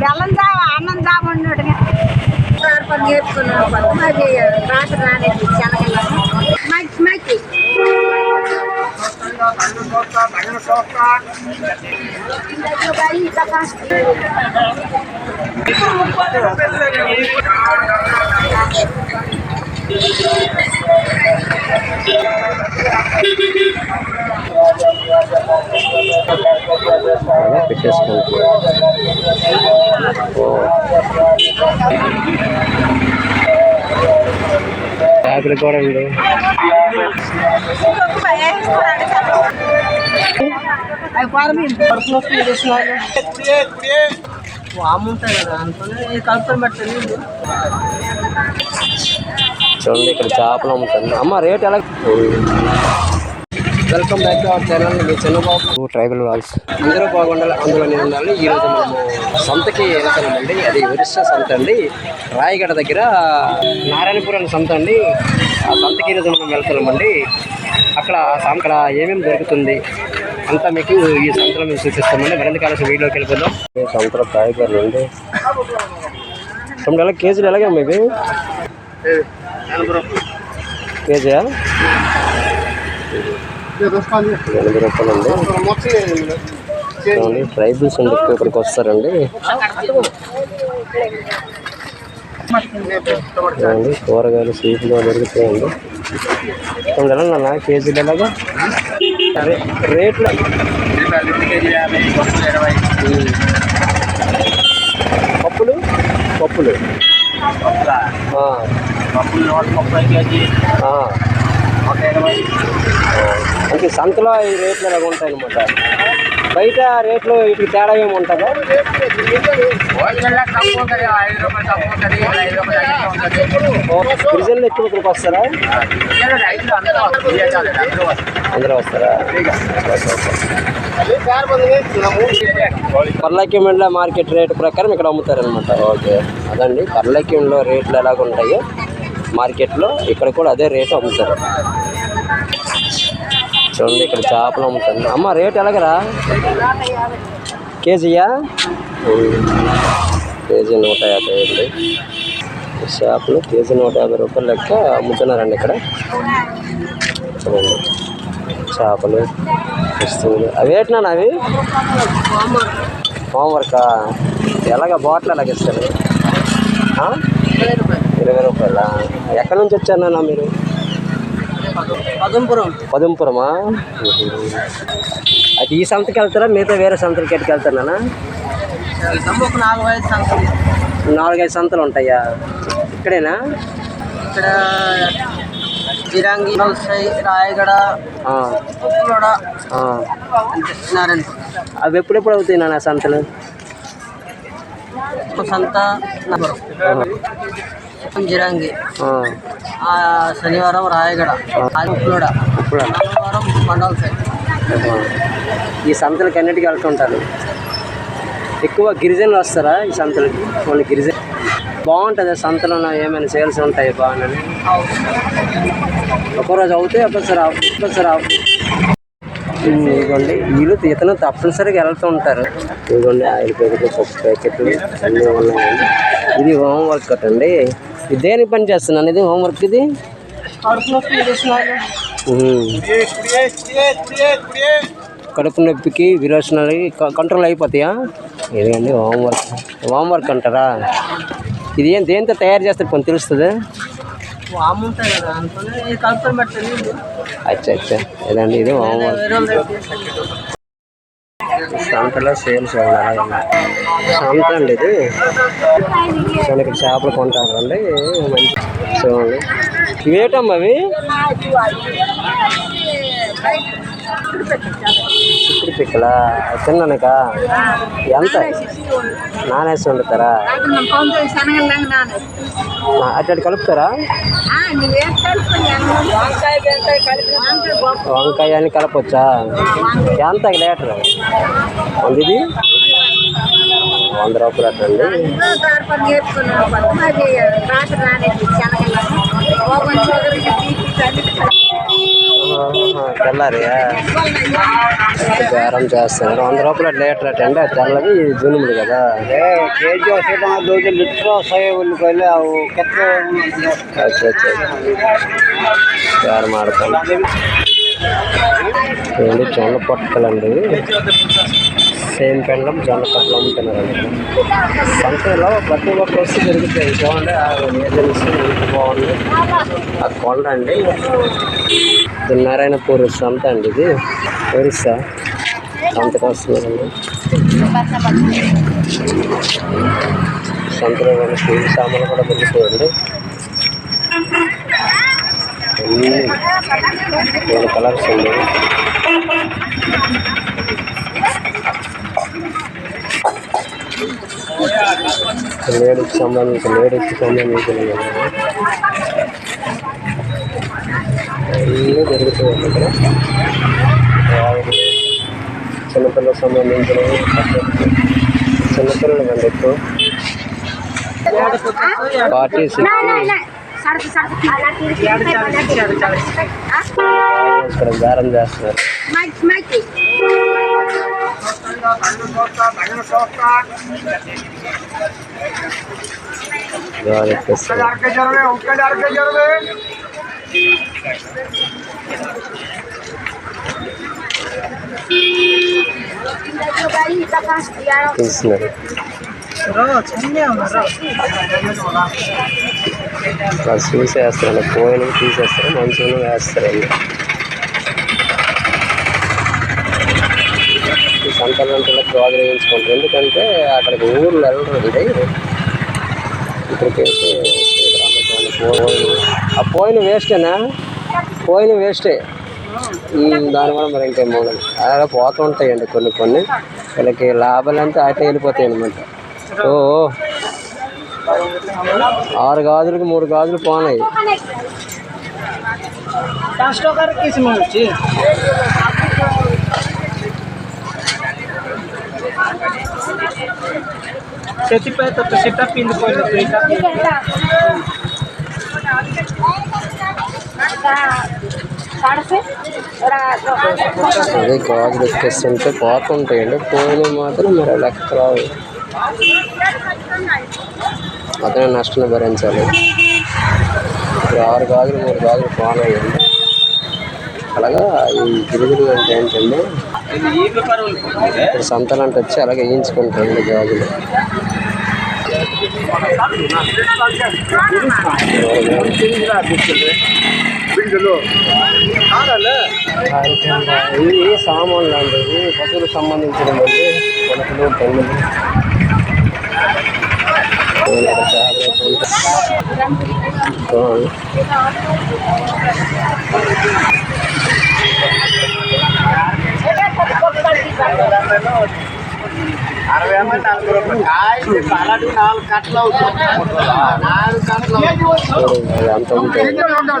బెల్లం జావ అన్నం జావ ఉన్నట్టుగా పని నేర్చుకున్నాను అది రాత్రి రాలేదు శనగలు మంచి మంచి అలా పెట్టేసుకోవచ్చు ఓ. యాపిల్ కూడా ఉంది అవి పారమీ వాము ఉంటాయి కదా అనుకుని ఈ కలుపుకొని పెట్టండి నీళ్ళు చూడండి ఇక్కడ చేపలు అమ్ముతుంది అమ్మ రేట్ ఎలా? Welcome back to our channel me Chinnababu. Tribal walls. అందరూ బాగుండాలి అందులోనే ఉండాలి. ఈ రోజు మనము సంతకి వెళ్తామండి అది ఒరిస్సా సంత అండి. రాయగడ దగ్గర నారాయణపురం సంత అండి. ఆ సంతకి ఈరోజు మనం వెళ్తున్నామండి అక్కడ అక్కడ ఏమేమి దొరుకుతుంది అంతా మీకు ఈ సంతలో మేము చూపిస్తామండి మరింత కాలం వీడియోకి వెళ్ళిపోదాం. సంతలో కాయగూరలు అండి. తొమ్మిది కేజీలు ఎలాగే ఇవి? కేజీయా ఎనభై రూపాయలు అండి చూడండి ట్రైబల్స్ అండి ఇక్కడికి వస్తారండి. చూడండి కూరగాయలు స్వీట్లు దొరుకుతాయండి. తొమ్మిది ఎలా నాన్న కేజీలు ఎలాగా? రేట్లు? ఉమ్. పప్పులు? పప్పులు అంటే సంతలో ఈ రేట్లు ఎలా ఉంటాయి అనమాట బయట రేట్లు వీటికి తేడా ఏమి ఉంటుందా? గిరిజనులు ఎక్కువ ఇక్కడికి వస్తారా? అందరూ వస్తారా? పర్లక్యంలో మార్కెట్ రేట్ ప్రకారం ఇక్కడ అమ్ముతారనమాట ఓకే అదండి. పర్లక్యంలో రేట్లు ఎలాగుంటాయో మార్కెట్లో ఇక్కడ కూడా అదే రేటు అమ్ముతారు. చూడండి ఇక్కడ చేపలు అమ్ముతాను అమ్మ రేట్ ఎలాగరా? కేజీయా? కేజీ నూట యాభై అండి. చేపలు కేజీ నూట యాభై రూపాయలు లెక్క అమ్ముతున్నారండి ఇక్కడ. చూడండి. చేపలు వస్తుంది అవి ఏంటన్నా అవి? హోంవర్కా ఎలాగ బాటిల్ ఎలాగ ఇస్తారు? ఇరవై రూపాయలా? ఎక్కడి నుంచి వచ్చారన్నా మీరు? పదంపురం. పదంపురమా? అయితే ఈ సంతకి వెళ్తారా? మిగతా వేరే సంతలకి ఐదు సంతలు. నాలుగైదు సంతలు ఉంటాయా? ఇక్కడేనా? ఇక్కడ జిరాంగి రాయగడ అవి ఎప్పుడెప్పుడు అవుతాయి నాన్న సంతలు? సంత జిరాంగి. శనివారం రాయగడ ఉప్పులోడ. మంగళవారం మండల్ సైడ్. ఈ సంతలకి అన్నిటికీ వెళ్తుంటారు ఎక్కువ గిరిజనులు వస్తారా ఈ సంతలకి? ఓన్లీ గిరిజన బాగుంటుంది సంతలో ఏమైనా సేల్స్ ఉంటాయి బాగున్నాయి ఒకరోజు అవుతాయి ఒక్కొక్కసారి అవ్వవు. ఒక్కొక్కసారి అవ్వవు. ఉమ్, ఇదిగోండి వీళ్ళు ఇతను తప్పనిసరిగా వెళ్తూ ఉంటారు. ఇదిగోండి ఆయిల్ ప్యాకెట్లు పప్పు ప్యాకెట్లు అన్నీ ఉన్నాయండి. ఇది హోంవర్క్ అండి దేనికి పని చేస్తున్నాను? ఇది హోంవర్క్ ఇది? కడుపు నొప్పికి విరోచనాలకి కంట్రోల్ అయిపోతాయా? ఇదండి హోంవర్క్ హోంవర్క్ అంటారా? ఇది ఏం దేంతో తయారు చేస్తారు కొంచెం తెలుస్తుంది? అచ్చా అచ్చా. ఇదండి ఇది హోంవర్క్ సంతలో సేల్స్ సంత అండి ఇది సో ఇక్కడ చేపలు కొంటారండి. మంచి సో ఇవేటమ్మా అవి? చిక్కుడు పిక్కలా? తిన్నానుక? ఎంత? నానేసి వండుతారా? అటు కలుపుతారా? వంకాయ అని కలపొచ్చా? ఎంత లీటర్? ఇది? వంద రూపాయలు అట్టండి తెల్లారియా బేరం చేస్తున్నారు వంద రూపాయలు లీటర్ అట అండి తెల్లది ఇది జునుములు కదా. కేజీ దోజు లీటర్ వస్తాయి ఉల్లిపాయలు బేరం జొన్న పొట్టకలండి సేమ్ పెండం జొన్న పొట్టలు అమ్ముతున్నారండి సంతలో ప్రతి ఒక్క వస్తువు దొరుకుతాయి. చూడండి ఏజెన్సీ ఎంత బాగుంది. ఆ కొండ అండి. ఇది నారాయణపూర్ సంత అండి ఇది. ఒరిస్సా. సంతకు వస్తున్నారండి సంతలో కొన్ని సామాన్లు కూడా దొరుకుతాయండి. అన్నీ కలర్స్ ఉన్నాయి లేడీకి సంబంధించిన లేడీకి సంబంధించిన అన్నీ దొరుకుతాయండి ఇక్కడ చిన్నపిల్లలకు సంబంధించినవి చిన్నపిల్లలు అండి ఎక్కువ ఫార్టీ సిక్స్టీ సరుకు సరుకు అలా తిరిగి ఇక్కడ బేరం చేస్తున్నారు మైక్ మైక్ బాగా ఎక్కిస్తారు. తీస్తున్నారు వాళ్ళు చూసేస్తారండి పోయిన తీసేస్తారు మంచిగా వేస్తారండి ఈ అక్కడికి ఊర్లు వెళ్ళరండి ఇక్కడికి పోయిన ఆ పోయిన వేస్టేనా? పోయిన వేస్టే. దాని కూడా మరి ఇంకేం మూలం అలా పోతూ ఉంటాయండి కొన్ని కొన్ని. వీళ్ళకి లాభాలు అంతా అటే వెళ్ళిపోతాయి అనమాట ఓ ఆరు గాజులకు మూడు గాజులు పోనాయి. পাঁচ చేతిపై సిట్టప్ పిండి పోయింది అదే గాజులు ఎక్కేస్తుంటే పాత ఉంటాయండి పోయిన మాత్రం మరి లెక్క రావు అతనే నష్టం భరించాలి. ఇప్పుడు ఆరు గాజులు మూడు గాజులు పోనాయండి అలాగా ఈ గిరిగిరి అంటే ఏంటంటే ఇప్పుడు సంతలు వచ్చి అలాగే వేయించుకుంటారండి గాజులు. ఇవి సామాన్లు అండి ఇవి పశువులకు సంబంధించినవి కొనుకలు పనులు జాగ్రత్త అరవై అమ్మ నాలుగు రూపాయలు కాయ అలాంటి నాలుగు కట్టలు అవుతుంది నాలుగు కట్టలు చూడండి అది అంత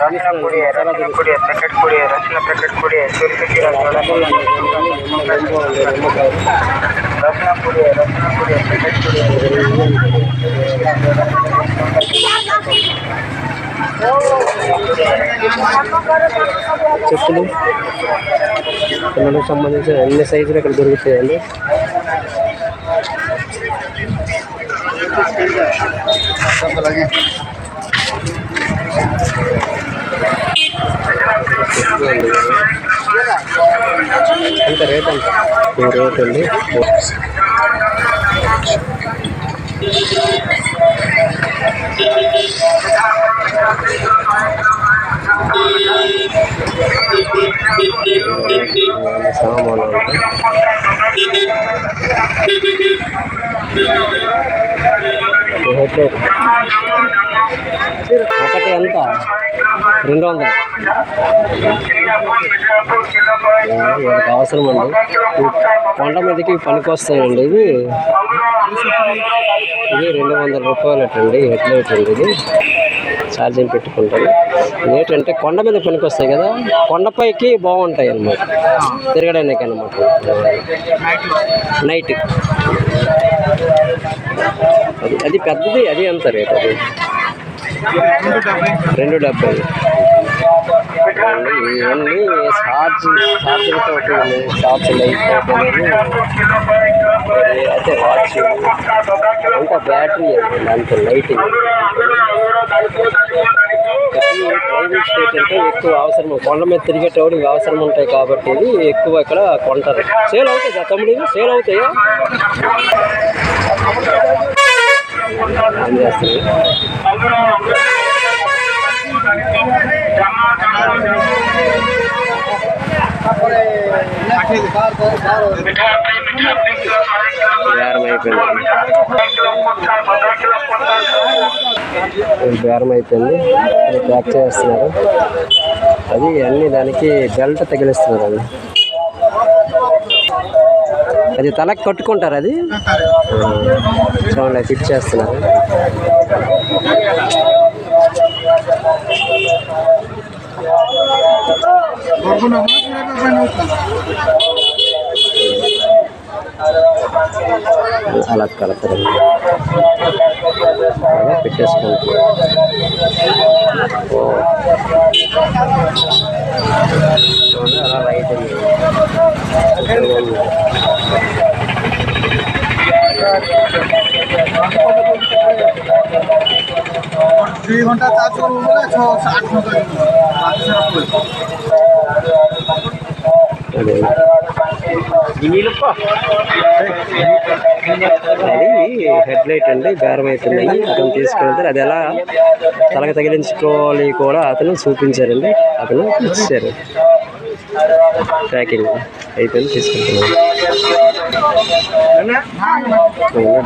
रणकूडिय रणकूडिय प्रकटकूडिय रचना प्रकटकूडिय सुरकिर रचनाकूडिय रचनाकूडिय प्रकटकूडिय చెప్పులు. పిల్లలకు సంబంధించిన అన్ని సైజులు ఇక్కడ దొరుకుతాయండి? ఎంత రేట్ ఎంత రేట్ అండి. సామాన్లు ఉంటాయి ఒకటి ఎంత రెండు వందలు వీళ్ళకి అవసరం అండి కొండ మీదకి పనికి వస్తాయండి ఇది ఇది రెండు వందల రూపాయలు అట్టండి హెడ్లైట్ అండి ఇది ఛార్జింగ్ పెట్టుకుంటాను ఏంటంటే కొండ మీద పనికి వస్తాయి కదా కొండపైకి బాగుంటాయి అన్నమాట. తిరగడానికి అన్నమాట. నైట్ అది అది పెద్దది అది ఎంత రేట్ అది? రెండు డెబ్బై ఇవన్నీ ఛార్జ్ ఛార్జింగ్ తోటి లైట్ అయితే వాచ్ అంత బ్యాటరీ అంత లైటింగ్ డ్రైవింగ్ స్టేట్ అంటే ఎక్కువ అవసరం కొండ మీద తిరిగేటప్పుడు అవసరం ఉంటాయి కాబట్టి ఎక్కువ ఇక్కడ కొంటారు సేల్ అవుతాయి తమ్ముడు సేల్ అవుతాయా? ఏం బేరం అయిపోయింది. బేరం అయిపోయింది ప్యాక్ చేస్తున్నారు. అది అన్ని దానికి బెల్ట్ తగిలిస్తున్నారు అది. అది తలకి కట్టుకుంటారు అది? చూడండి ఫిట్ చేస్తున్నారు. అలా కలపరు అలా పెట్టేసుకుంటారు ఓ చూడండి అలా లైట్ ఉంది. দুই ঘন্টা চার্জ করবো বলে ছ আট ঘন্টা అది. హెడ్ లైట్ అండి బేరం అవుతున్నాయి అతను తీసుకెళ్తారు. అది ఎలా తలకి తగిలించుకోవాలి కూడా అతను చూపించారండి. అతను ఇచ్చారు. ప్యాకింగ్ అయిపోయింది తీసుకెళ్తున్నాను.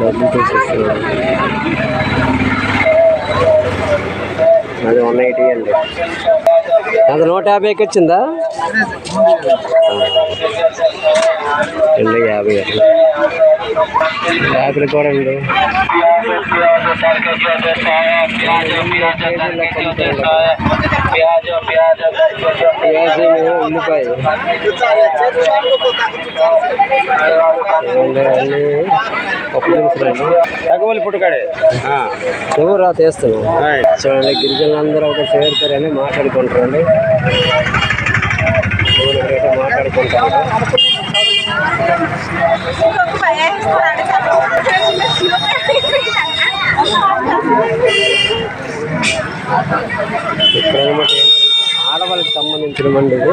డబ్బులు తీసేస్తున్నాను అది వన్ ఎయిటీ అండి. అది నూట యాభైకి వచ్చిందా? రెండు యాభై. అట్లా యాభై కూడా అండి పియాజీ ఉల్లిపాయ. పప్పు దినుసులు పుట్టుకాడే నువ్వు రా తీస్తాను. చూడండి గిరిజనులందరూ ఒక చేరుతారని మాట్లాడుకుంటారండి ఇక్కడ ఆడవాళ్ళకి సంబంధించిన మండి ఇది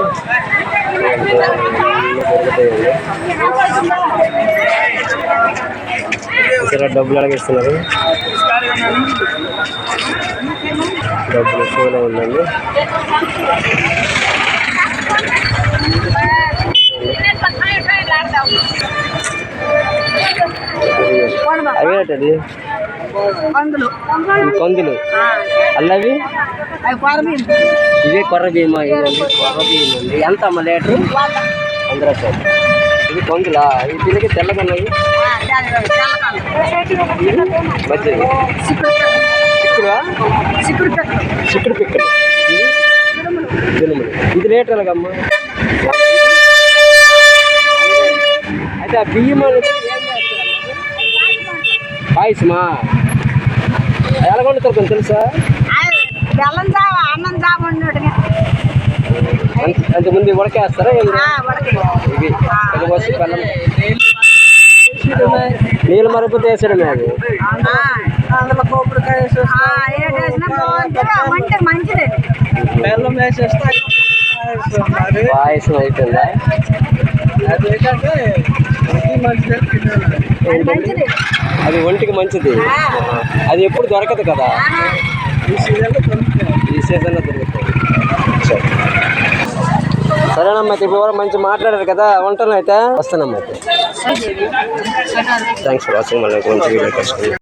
ఇక్కడ డబ్బులు అడిగిస్తున్నారు. డబ్బులు ఎక్కువనే ఉందండి. అవి ఏంటది పందులు. ఇవి కందులు అల్లవి ఇవే కొర్ర భీమా ఇదండి కొర్ర భీమా అండి. ఎంత అమ్మ లీటరు? వంద. రూపాయలు ఇవి కందులా ఇవి తిరిగి తెల్లగా ఉన్నాయి. ఇది? రేట్ ఎలాగమ్మా? అయితే ఆ బియ్యం అనేది? పాయసమా? ఎలా వండుతారు కొంచెం తెలుసా? బెల్లం జావ అన్నం జావ ఉన్నట్టుగా అంత- అంతకుముందు ఉడకేస్తారా ఇవి బెల్లం. నీళ్ళు మరపు వేసడమే అది. అందులో కొబ్బరికాయ ఏటేసినా బాగుంటుంది. మంచి మంచిది. బెల్లం వేసేస్తే. పాయసం అయిపోయిందా? అదేంటంటే అది మంచిది. అది ఒంటికి మంచిది. అది ఎప్పుడు దొరకదు కదా? ఈ సీజన్లో ఈ సీజన్లో దొరుకుతుంది. సరే. సరేనమ్మా ఇప్పుడు మంచి మాట్లాడారు కదా? ఉంటాను అయితే. వస్తానమ్మా అయితే. థ్యాంక్స్ ఫర్ వాచింగ్ మళ్ళీ మంచి వీడియో